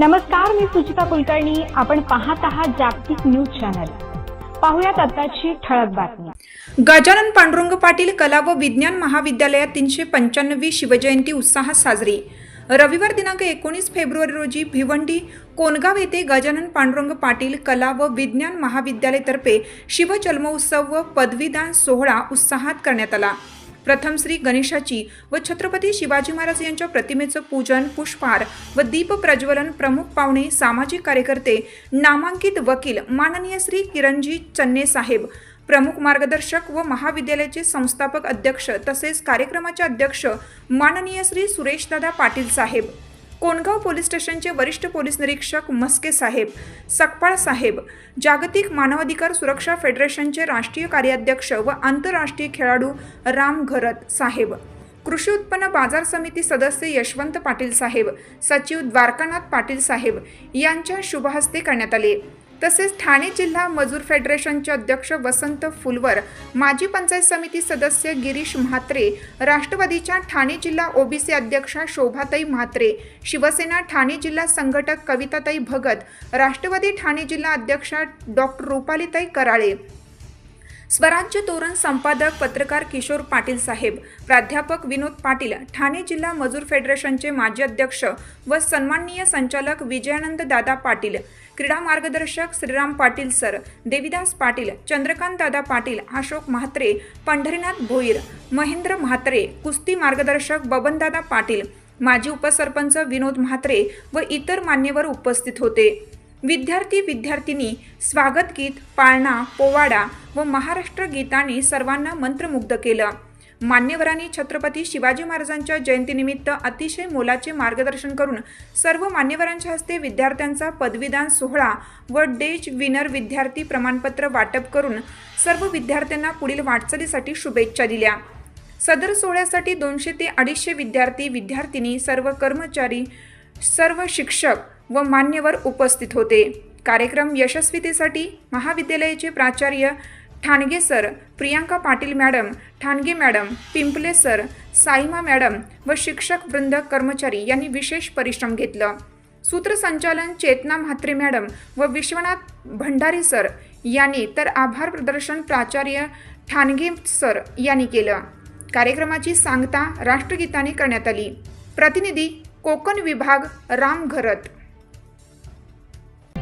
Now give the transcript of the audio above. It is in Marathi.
नमस्कार मी सुचिता कुलकर्णी. आपण पाहत आहात जागतिक न्यूज चॅनल. पाहुयात आताची ठळक बातमी. गजानन पांडुरंग पाटील कला व विज्ञान महाविद्यालयात तीनशे पंच्याण्णवी शिवजयंती उत्साहात साजरी. रविवार दिनांक एकोणीस फेब्रुवारी रोजी भिवंडी कोनगाव येथे गजानन पांडुरंग पाटील कला व विज्ञान महाविद्यालयातर्फे शिवजन्मोत्सव व पदवीदान सोहळा उत्साहात करण्यात आला. प्रथम श्री गणेशाची व छत्रपती शिवाजी महाराज यांच्या प्रतिमेचं पूजन पुष्पहार व दीप प्रज्वलन प्रमुख पाहुणे सामाजिक कार्यकर्ते नामांकित वकील माननीय श्री किरणजी चन्ने साहेब प्रमुख मार्गदर्शक व महाविद्यालयाचे संस्थापक अध्यक्ष तसेच कार्यक्रमाचे अध्यक्ष माननीय श्री सुरेशदादा पाटील साहेब. कोणगाव पोलीस स्टेशनचे वरिष्ठ पोलीस निरीक्षक मस्के साहेब सकपाळ साहेब जागतिक मानवाधिकार सुरक्षा फेडरेशनचे राष्ट्रीय कार्याध्यक्ष व आंतरराष्ट्रीय खेळाडू राम घरत साहेब कृषी उत्पन्न बाजार समिती सदस्य यशवंत पाटील साहेब सचिव द्वारकानाथ पाटील साहेब यांच्या शुभहस्ते करण्यात आले. तसेच ठाणे जिल्हा मजूर फेडरेशनचे अध्यक्ष वसंत फुलवर माजी पंचायत समिती सदस्य गिरीश म्हात्रे राष्ट्रवादीच्या ठाणे जिल्हा ओबीसी अध्यक्षा शोभाताई म्हात्रे शिवसेना ठाणे जिल्हा संघटक कविताताई भगत राष्ट्रवादी ठाणे जिल्हा अध्यक्षा डॉक्टर रुपालीताई कराळे स्वराज्य तोरण संपादक पत्रकार किशोर पाटील साहेब प्राध्यापक विनोद पाटील ठाणे जिल्हा मजूर फेडरेशनचे माजी अध्यक्ष व सन्माननीय संचालक विजयानंद दादा पाटील क्रीडा मार्गदर्शक श्रीराम पाटील सर देविदास पाटील चंद्रकांत दादा पाटील अशोक म्हात्रे पंढरीनाथ भोईर महेंद्र म्हात्रे कुस्ती मार्गदर्शक बबनदादा पाटील माजी उपसरपंच विनोद म्हात्रे व इतर मान्यवर उपस्थित होते. विद्यार्थी विद्यार्थिनी स्वागत गीत पाळणा पोवाडा व महाराष्ट्र गीताने सर्वांना मंत्रमुग्ध केलं. मान्यवरांनी छत्रपती शिवाजी महाराजांच्या जयंतीनिमित्त अतिशय मोलाचे मार्गदर्शन करून सर्व मान्यवरांच्या हस्ते विद्यार्थ्यांचा पदवीदान सोहळा व डेज विनर विद्यार्थी प्रमाणपत्र वाटप करून सर्व विद्यार्थ्यांना पुढील वाटचालीसाठी शुभेच्छा दिल्या. सदर सोहळ्यासाठी दोनशे ते अडीचशे विद्यार्थी विद्यार्थिनी सर्व कर्मचारी सर्व शिक्षक व मान्यवर उपस्थित होते. कार्यक्रम यशस्वीतेसाठी महाविद्यालयाचे प्राचार्य Thange sir Priyanka Patil madam Thange madam Pimple sir Saima madam व शिक्षक वृंद कर्मचारी यांनी विशेष परिश्रम घेतलं. सूत्रसंचालन चेतना म्हात्रे मॅडम व विश्वनाथ भंडारी सर यांनी तर आभार प्रदर्शन प्राचार्य ठाणगे सर यांनी केलं. कार्यक्रमाची सांगता राष्ट्रगीताने करण्यात आली. प्रतिनिधी कोकण विभाग राम घरत